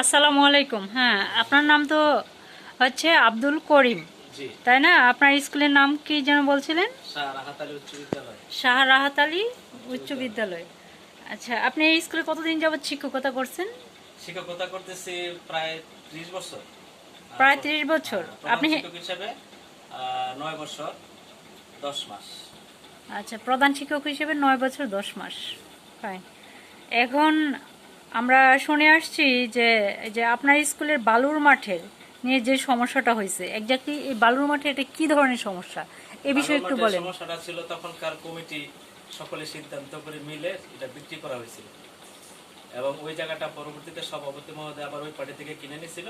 আসসালামু আলাইকুম। হ্যাঁ আপনার নাম তো হচ্ছে আব্দুল করিম। তাই না? আপনার স্কুলের নাম কি যেন বলছিলেন? শাহ রাহাত আলী উচ্চ বিদ্যালয়। আচ্ছা আপনি এই স্কুলে কতদিন যাবৎ শিক্ষকতা করছেন? শিক্ষকতা করতেছি প্রায় ত্রিশ বছর। প্রায় ত্রিশ বছর। আপনি শিক্ষক হিসেবে নয় বছর দশ মাস। আচ্ছা প্রধান শিক্ষক হিসেবে নয় বছর দশ মাস। ফাইন এখন আমরা শুনে আসছি যে যে আপনার স্কুলের বালুর মাঠের নিয়ে যে সমস্যাটা হয়েছে একজাক্টলি এই বালুর মাঠে এটা কি ধরনের সমস্যা? এ বিষয়ে একটু বলেন। সমস্যাটা ছিল তখনকার কমিটি সকলে সিদ্ধান্ত করে মিলে এটা বিক্রি করা হয়েছিল। এবং ওই জায়গাটা পরবর্তীতে সভাপতি মহোদয় আবার ওই পার্টি থেকে কিনে নিয়েছিল।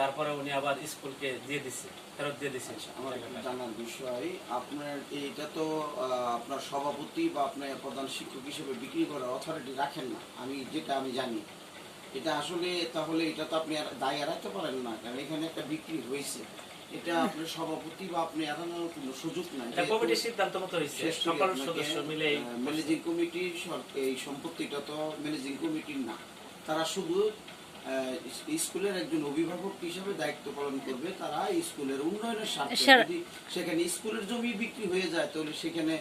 তারপরে উনি আবার স্কুলকে দিয়ে দিচ্ছে ফেরত দিয়ে দিচ্ছে আমার জানার বিষয় আপনার এইটা তো আপনার সভাপতি বা আপনার প্রধান শিক্ষক হিসেবে বিক্রি করার অথরিটি রাখেন না। আমি যেটা আমি জানি এটা আসলে তাহলে এটা তো আপনি দায় এড়াতে পারেন না কারণ এখানে একটা বিক্রি হয়েছে। এটা আপনার সভাপতি বা আপনি এড়ানোর কোনো সুযোগ নাই। এটা কমিটির সিদ্ধান্ত মতো হয়েছে সকল সদস্য মিলে ম্যানেজিং কমিটির এই সম্পত্তিটা তো ম্যানেজিং কমিটির না। তারা শুধু স্কুলের একজন অভিভাবক হিসেবে দায়িত্ব পালন করবে তারা স্কুলের উন্নয়নের স্বার্থে যদি সেখানে স্কুলের জমি বিক্রি হয়ে যায় তাহলে সেখানে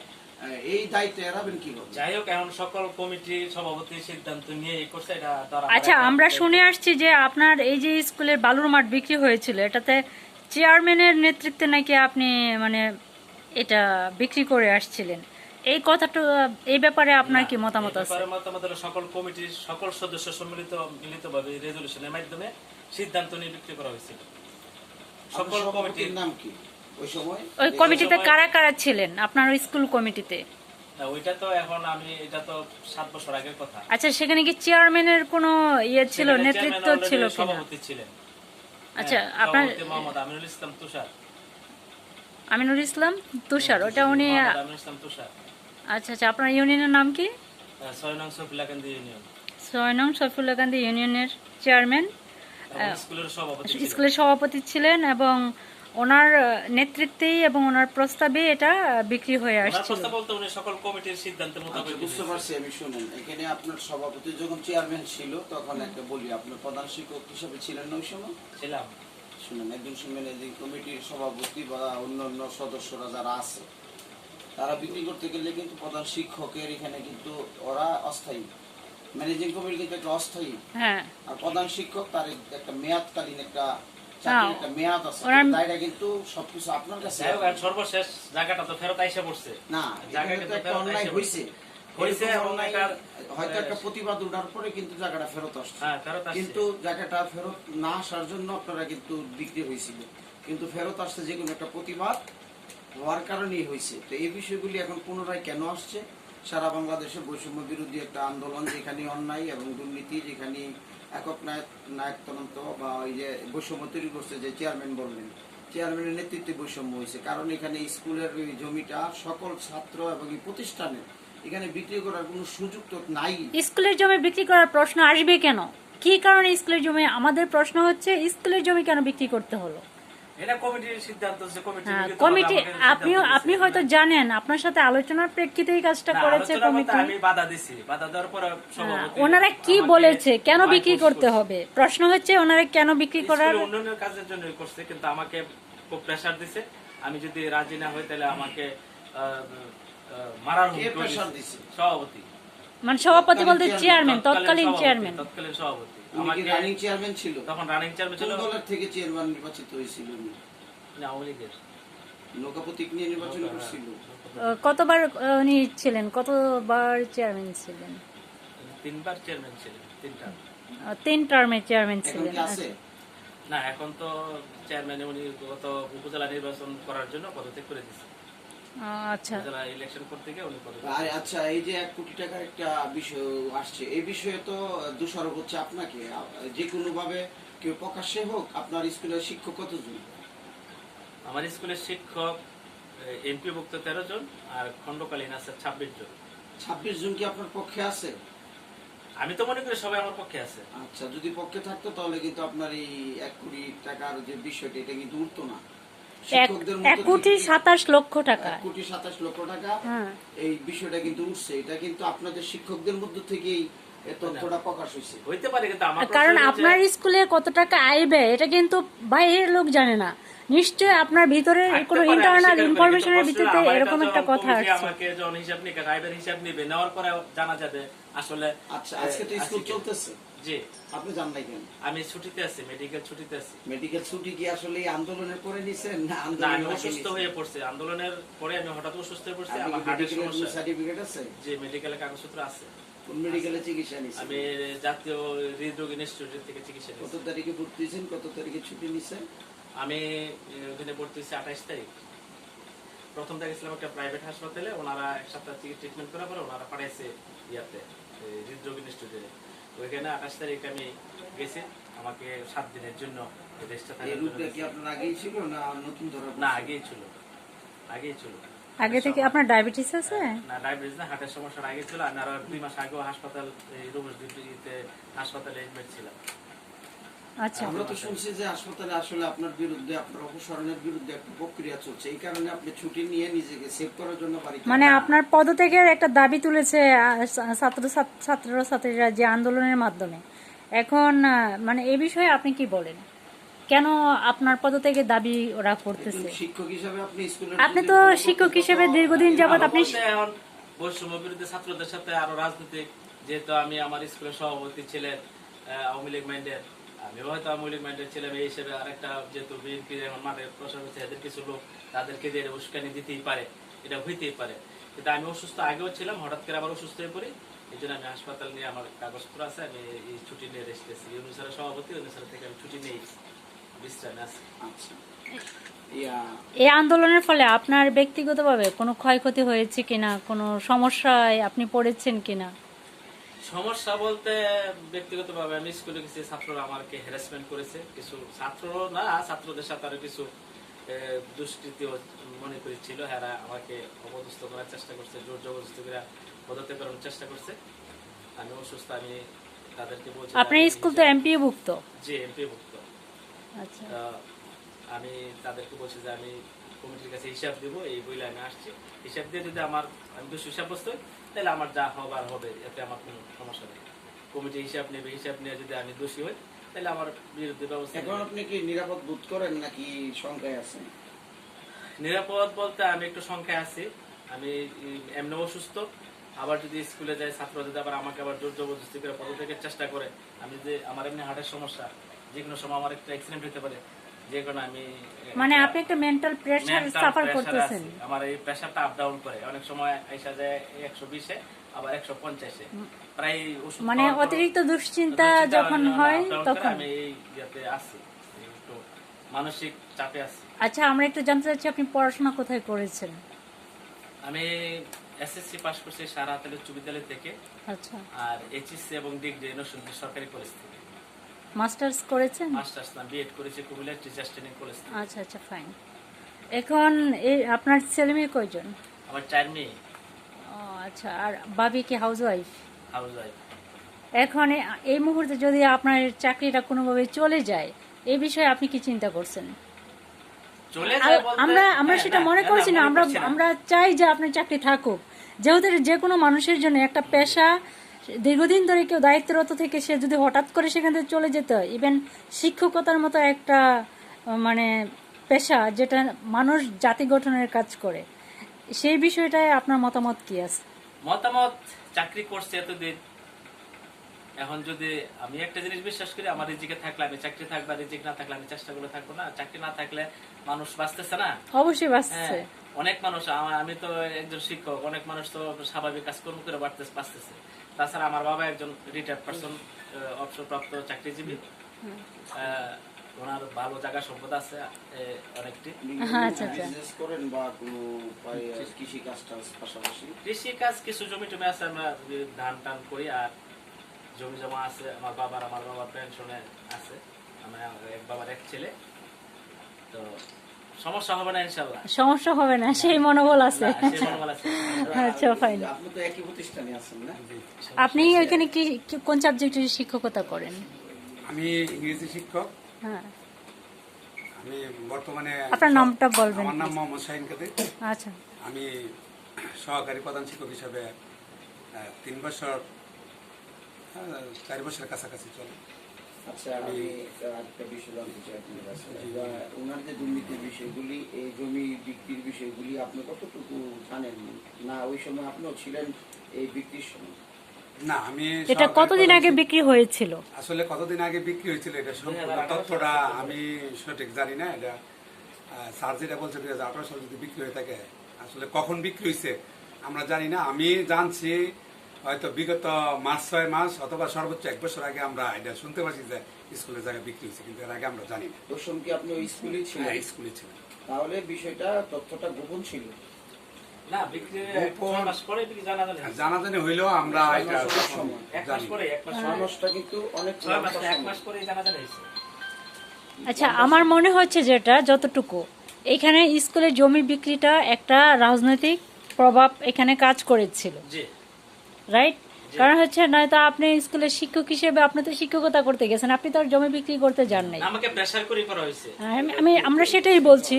এই দায়িত্ব এড়াবেন কীভাবে? যাই হোক এখন সকল কমিটি সভাপতি সিদ্ধান্ত নিয়ে এই করছে এটা আচ্ছা আমরা শুনে আসছি যে আপনার এই যে স্কুলের বালুর মাঠ বিক্রি হয়েছিল এটাতে চেয়ারম্যানের নেতৃত্বে নাকি আপনি মানে এটা বিক্রি করে আসছিলেন? এই কথাটা এই ব্যাপারে আপনার কি মতামত এই আছে? ব্যাপারে মতামত হলো সকল কমিটির সকল সদস্য সম্মিলিত মিলিতভাবে রেজলিউশনের মাধ্যমে সিদ্ধান্ত নিয়ে বিক্রি করা হয়েছিল। সকল কমিটির নাম কি? ওই সময়? ওই কমিটিতে কারা কারা ছিলেন? আপনার স্কুল কমিটিতে? ওইটা তো এখন আমি এটা তো সাত বছর আগের কথা। আচ্ছা সেখানে কি চেয়ারম্যানের কোনো ইয়ে ছিল নেতৃত্ব ছিল কিনা? সভাপতি ছিলেন। আচ্ছা হ্যাঁ, আপনার মোহাম্মদ আমিনুল ইসলাম তুষার। আমিনুল ইসলাম তুষার ওটা উনি আচ্ছা আচ্ছা আপনার ইউনিয়নের নাম কি? আহ, ছয় নং সফিলাকান্দি ইউনিয়ন। ছয় নং সফিউল্লাহ গান্ধী ইউনিয়নের চেয়ারম্যান। স্কুলের সভাপতি ছিলেন। স্কুলের সভাপতি ছিলেন এবং ওনার নেতৃত্বেই এবং ওনার প্রস্তাবে এটা বিক্রি হয়ে উনি সকল কমিটির সিদ্ধান্তের আচ্ছা, মোতাবেক বুঝতে পারছি আমি শুনুন এখানে আপনার সভাপতি যখন চেয়ারম্যান ছিল তখন একটা বলি আপনার প্রধান শিক্ষক হিসেবে ছিলেন ওই সময়? ছিলাম। শুনুন একজন ম্যানেজিং কমিটির সভাপতি বা অন্যান্য সদস্যরা যারা আছে তারা বিক্রি করতে গেলে কিন্তু প্রধান শিক্ষকের এখানে কিন্তু ওরা অস্থায়ী। ম্যানেজিং কমিটি কিন্তু একটা অস্থায়ী। হ্যাঁ। আর প্রধান শিক্ষক তার একটা মেয়াদকালীন একটা আর সর্বশেষ জায়গাটা তো ফেরত আইসা পড়ছে। না জায়গা এখানে তো কিন্তু একটা ফেরত অন্যায় হয়েছে হয়তো একটা প্রতিবাদ ওঠার পরে কিন্তু জায়গাটা ফেরত আসছে। হ্যাঁ ফেরত আসছে। কিন্তু জায়গাটা ফেরত না আসার জন্য আপনারা কিন্তু বিক্রি হয়েছিল। কিন্তু ফেরত আসছে যে কোনো একটা প্রতিবাদ হওয়ার কারণেই হয়েছে। তো এই বিষয়গুলি এখন পুনরায় কেন আসছে? সারা বাংলাদেশে বৈষম্য বিরোধী একটা আন্দোলন যেখানে অন্যায় এবং দুর্নীতি যেখানে একক নায়ক নায়কতন্ত্র বা ওই যে বৈষম্য তৈরি করছে যে চেয়ারম্যান বললেন চেয়ারম্যানের নেতৃত্বে বৈষম্য হয়েছে। কারণ এখানে স্কুলের জমিটা সকল ছাত্র এবং প্রতিষ্ঠানের এখানে বিক্রি করার কোনো সুযোগ তো নাই। স্কুলের জমি বিক্রি করার প্রশ্ন আসবে কেন? কি কারণে স্কুলের জমি? আমাদের প্রশ্ন হচ্ছে স্কুলের জমি কেন বিক্রি করতে হলো? এটা কমিটির সিদ্ধান্ত যে কমিটি হ্যাঁ আপনি আপনি হয়তো জানেন আপনার সাথে আলোচনার প্রেক্ষিতে এই কাজটা করেছে কমিটি। আমি বাধা দিছি। বাধা দেওয়ার পরে হ্যাঁ, ওনারা কি বলেছে? কেন বিক্রি করতে হবে? প্রশ্ন হচ্ছে ওনারা কেন বিক্রি করার উন্নয়নের কাজের জন্য করছে কিন্তু আমাকে খুব প্রেসার দিছে। আমি যদি রাজি না হই তাহলে আমাকে মারার কে হুমকি pressure দিছে। দিছে? সভাপতি। মানে সভাপতি বলতে চেয়ারম্যান তৎকালীন তৎকালীন চেয়ারম্যান তৎকালীন সভাপতি। আমাকে রানিং চেয়ারম্যান ছিল? তখন রানিং চেয়ারম্যান ছিল। দলের থেকে চেয়ারম্যান নির্বাচিত হয়েছিল উনি? আওয়ামী লীগের। নৌকা নিয়ে নির্বাচন করছিল? কতবার উনি ছিলেন? কতবার চেয়ারম্যান ছিলেন? তিনবার চেয়ারম্যান ছিলেন তিনটা। তিন টার্মের চেয়ারম্যান ছিলেন। না এখন তো চেয়ারম্যান উনি গত উপজেলা নির্বাচন করার জন্য পদত্যাগ করে দিচ্ছে আচ্ছা। উপজেলা ইলেকশন করতে গিয়ে উনি আর আচ্ছা এই যে এক কোটি টাকার একটা বিষয় আসছে এই বিষয়ে তো দোষারোপ হচ্ছে আপনাকে। যে কোনো ভাবে কেউ প্রকাশ্যে হোক আপনার স্কুলের শিক্ষক কতজন? আমার স্কুলের শিক্ষক এমপি ভুক্ত তেরো জন আর খণ্ডকালীন আছে ছাব্বিশ জন। ছাব্বিশ জন কি আপনার পক্ষে আছে? আমি তো মনে করি সবাই আমার পক্ষে আছে। আচ্ছা যদি পক্ষে থাকতো তাহলে কিন্তু আপনার এই এক কোটি টাকার যে বিষয়টা এটা কিন্তু উঠতো না। এক শিক্ষকদের মধ্যে এক কোটি সাতাশ লক্ষ টাকা। কোটি সাতাশ লক্ষ টাকা। হ্যাঁ। এই বিষয়টা কিন্তু উঠছে। এটা কিন্তু আপনাদের শিক্ষকদের মধ্য থেকেই এই তথ্যটা প্রকাশ হয়েছে। হইতে পারে কিন্তু আমার কারণ আপনার স্কুলে কত টাকা আইবে এটা কিন্তু বাইরের লোক জানে না। নিশ্চয় আপনার ভিতরে কোনো ইন্টারনাল ইনফরমেশনের ভিত্তিতে এরকম একটা কথা আসছে। আমাকে যখন হিসাব হিসাব নিবে নেওয়ার পরে জানা যাবে আসলে আচ্ছা আজকে তো স্কুল চলতেছে। জি। আপনি জান নাই কেন? আমি ছুটিতে আছি মেডিকেল ছুটিতে আছি। মেডিকেল ছুটি কি আসলে আন্দোলনের পরে নিছেন না না আমি আন্দোলনের আগে অসুস্থ হয়ে পড়ছি। আন্দোলনের পরে আমি হঠাৎ অসুস্থ হয়ে পড়ছি আমার হার্টের সমস্যা। সার্টিফিকেট আছে? যে মেডিকেলের কাগজপত্র আছে। কোন মেডিকেলে চিকিৎসা নিছেন? আমি জাতীয় হৃদরোগ ইনস্টিটিউট থেকে চিকিৎসা কত তারিখে ভর্তি হয়েছেন? কত তারিখে ছুটি নিছেন? আমি ওখানে ভর্তি হয়েছি আঠাইশ তারিখ। প্রথম দেখেছিলাম একটা প্রাইভেট হাসপাতালে ওনারা এক সপ্তাহ ট্রিটমেন্ট করার পরে ওনারা পাঠাইছে ইয়াতে হৃদরোগ ইনস্টিটিউটে ওইখানে আঠাশ তারিখ আমি গেছি। আমাকে সাত দিনের জন্য রেস্টে এই থাকার জন্য রোগটা কি আপনার আগেই ছিল না নতুন ধরা না আগেই ছিল। আগেই ছিল। আগে থেকে আপনার ডায়াবেটিস আছে? না ডায়াবেটিস না হার্টের সমস্যার আগে ছিল। আর দুই মাস আগেও হাসপাতাল হাসপাতালে এডমিট ছিলাম। আমরা তো শুনছি যে হাসপাতালে আসলে আপনার বিরুদ্ধে আপনার অপসারণের বিরুদ্ধে একটা প্রক্রিয়া চলছে। এই কারণে আপনি ছুটি নিয়ে নিজেকে সেভ করার জন্য মানে আপনার পদত্যাগের একটা দাবি তুলেছে ছাত্র ছাত্র ছাত্রীরা যে আন্দোলনের মাধ্যমে। এখন মানে এ বিষয়ে আপনি কি বলেন? কেন আপনার পদত্যাগের দাবি ওরা করতেছে? শিক্ষক হিসাবে আপনি স্কুলের আপনি তো শিক্ষক হিসেবে দীর্ঘদিন যাবত আপনি বৈষম্য বিরুদ্ধে ছাত্রদের সাথে আরও রাজনৈতিক যেহেতু আমি আমার স্কুলের সভাপতি ছিলেন আওয়ামী লীগ মাইন্ডের আমিও হয়তো আওয়ামী লীগ মাইন্ডের ছিলাম এই হিসেবে আরেকটা যেহেতু বিএনপি এখন মাঠে প্রসার হচ্ছে এদের কিছু লোক তাদেরকে যে উস্কানি দিতেই পারে এটা হইতেই পারে। কিন্তু আমি অসুস্থ আগেও ছিলাম হঠাৎ করে আবার অসুস্থ হয়ে পড়ি। এই জন্য আমি হাসপাতাল নিয়ে আমার কাগজপত্র আছে আমি এই ছুটি নিয়ে রেস্ট আছি অনুসারে সভাপতি অনুসারে থেকে আমি ছুটি নেই বিশ্রামে আছি। আচ্ছা। এই আন্দোলনের ফলে আপনার ব্যক্তিগতভাবে কোনো ক্ষয়ক্ষতি হয়েছে কিনা কোনো সমস্যায় আপনি পড়েছেন কিনা? সমস্যা বলতে ব্যক্তিগতভাবে আমি স্কুলে গেছি ছাত্ররা আমাকে হ্যারাসমেন্ট করেছে। কিছু ছাত্র না ছাত্রদের সাথে আরও কিছু এ, দুষ্কৃতিও মনে করেছিল এরা আমাকে অপদস্থ করার চেষ্টা করছে জোর জবরদস্তি করে পদত্যাগ করার চেষ্টা করছে। আমি অসুস্থ আমি তাদেরকে বলছি আপনার স্কুল তো এমপিও ভুক্ত? জি এমপি ভুক্ত। আচ্ছা। আমি তাদেরকে বলছি যে আমি কমিটির কাছে হিসাব দিব এই বইলে আমি আসছি। হিসাব দিয়ে যদি আমার আমি দোষী সাব্যস্ত তাহলে আমার যা হবার হবে এতে আমার কোনো সমস্যা নেই। কমিটি হিসাব নেবে হিসাব নিয়ে যদি আমি দোষী হই তাহলে আমার বিরুদ্ধে ব্যবস্থা এখন আপনি কি নিরাপদ বোধ করেন নাকি সংখ্যায় আছেন? নিরাপদ বলতে আমি একটু সংখ্যায় আছি। আমি এমনি অসুস্থ। আবার যদি স্কুলে যাই ছাত্র যদি আবার আমাকে আবার জোর জবরদস্তি করে পদত্যাগের চেষ্টা করে আমি যদি আমার এমনি হার্টের সমস্যা যে কোনো সময় আমার একটা অ্যাক্সিডেন্ট হতে পারে যে আমি মানে আপনি একটা মেন্টাল প্রেশার সাফার করতেছেন। আমার এই প্রেশারটা আপ ডাউন করে। অনেক সময় এসে যায় একশো বিশে আবার একশো পঞ্চাশে। প্রায় ওষুধ মানে অতিরিক্ত দুশ্চিন্তা যখন হয় তখন? আমি এই ইয়েতে আছি। একটু মানসিক চাপে আছি। আচ্ছা আমরা একটু জানতে চাচ্ছি আপনি পড়াশোনা কোথায় করেছেন? আমি এসএসসি পাস করছি সারা হাতের উচ্চ বিদ্যালয় থেকে। আচ্ছা। আর এইচএসসি এবং ডিগ্রি নরসিংদী সরকারি কলেজ থেকে। মাস্টার্স করেছেন? মাস্টার্স না বিএড করেছি কুমিল্লা টিচার্স ট্রেনিং কলেজ আচ্ছা আচ্ছা ফাইন এখন এই আপনার ছেলে মেয়ে কয়জন? আমার চার মেয়ে। ও আচ্ছা আর বাবি কি হাউস ওয়াইফ হাউস ওয়াইফ এখন এই মুহূর্তে যদি আপনার চাকরিটা কোনোভাবে চলে যায় এই বিষয়ে আপনি কি চিন্তা করছেন? আমরা আমরা হ্যাঁ, সেটা মনে করছি না আমরা আমরা চাই যে আপনার চাকরি থাকুক। যেহেতু যে কোনো মানুষের জন্য একটা পেশা দীর্ঘদিন ধরে কেউ দায়িত্বরত থেকে সে যদি হঠাৎ করে সেখান থেকে চলে যেতে হয় ইভেন শিক্ষকতার মতো একটা মানে পেশা যেটা মানুষ জাতি গঠনের কাজ করে সেই বিষয়টায় আপনার মতামত কি আছে? মতামত চাকরি করছে এতদিন। এখন যদি আমি একটা জিনিস বিশ্বাস করি আমার রিজিকে থাকলে আমি চাকরি থাকব রিজিক না থাকলে আমি চেষ্টা করে থাকব না। চাকরি না থাকলে মানুষ বাঁচতেছে না। অবশ্যই বাঁচছে হ্যাঁ, অনেক মানুষ আমা- আমি তো একজন শিক্ষক অনেক মানুষ তো স্বাভাবিক কাজকর্ম করে বাড়তে বাঁচতেছে তাছাড়া আমার বাবা একজন রিটায়ার্ড পার্সন অবসরপ্রাপ্ত চাকরিজীবী। ওনার ভালো জায়গা সম্পদ আছে অনেকটি। হ্যাঁ, আচ্ছা, আচ্ছা। কৃষি কাজটা পাশাপাশি? কৃষি কাজ কিছু জমি টমি আছে আমরা ধান টান করি আর জমি জমা আছে আমার বাবার আমার বাবার পেনশনে আছে। আমার এক বাবার এক ছেলে। তো সমস্যা হবে না ইনশাল্লাহ সমস্যা হবে না সেই মনোবল আছে। আচ্ছা ফাইন আপনি তো একই প্রতিষ্ঠানে আছেন না? আপনি ওইখানে কি কোন সাবজেক্টের শিক্ষকতা করেন? আমি ইংরেজি শিক্ষক। হ্যাঁ। আমি বর্তমানে আপনার নামটা বলবেন আমার নাম মোহাম্মদ শাহিন কাদের। আচ্ছা। আমি সহকারী প্রধান শিক্ষক হিসাবে তিন বছর হ্যাঁ, চার বছরের কাছাকাছি চলে। আচ্ছা আমি একটা বিষয় জানতে চাই আপনার কাছে। ওনার যে দুর্নীতির বিষয়গুলি এই জমি বিক্রির বিষয়গুলি আপনি কতটুকু জানেন? না ওই সময় আপনিও ছিলেন এই বিক্রির সময়? না আমি এটা কতদিন আগে বিক্রি হয়েছিল? আসলে কতদিন আগে বিক্রি হয়েছিল এটা সম্পূর্ণ তথ্যটা আমি সঠিক জানি না এটা স্যার যেটা বলছে দুই হাজার আঠারো সালে যদি বিক্রি হয়ে থাকে আসলে কখন বিক্রি হয়েছে আমরা জানি না। আমি জানছি হয়তো বিগত মাস ছয় মাস অথবা সর্বোচ্চ এক বছর আগে আমরা এটা শুনতে পাচ্ছি যে স্কুলের জায়গায় বিক্রি হয়েছে কিন্তু এর আগে আমরা জানি না। কি আপনি ওই স্কুলেই ছিলেন? হ্যাঁ, স্কুলে ছিল তাহলে বিষয়টা তথ্যটা গোপন ছিল? না বিক্রি গোপন- ছয় মাস পরে বিক্রি জানা জানাজানি হইলেও আমরা এটা মাসের তখন সময়। এক মাস পরে এক মাস ছয় মাসটা কিন্তু অনেক ছয় মাস এক মাস পরে জানা হয়েছে আচ্ছা আমার মনে হচ্ছে যেটা যতটুকু এখানে স্কুলের জমি বিক্রিটা একটা রাজনৈতিক প্রভাব এখানে কাজ করেছিল। জি। রাইট কারণ হচ্ছে নয়তো আপনি স্কুলের শিক্ষক হিসেবে আপনি তো শিক্ষকতা করতে গেছেন আপনি তো আর জমি বিক্রি করতে যান নাই। আমাকে প্রেসার করে করা হয়েছে। আমি- আমি আমরা সেটাই বলছি।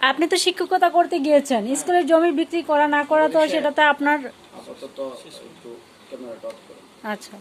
আপনি তো শিক্ষকতা করতে গিয়েছেন স্কুলের জমি বিক্রি করা না করা তো সেটা তো আপনার আপাতত একটু ক্যামেরাটা অফ করুন। আচ্ছা।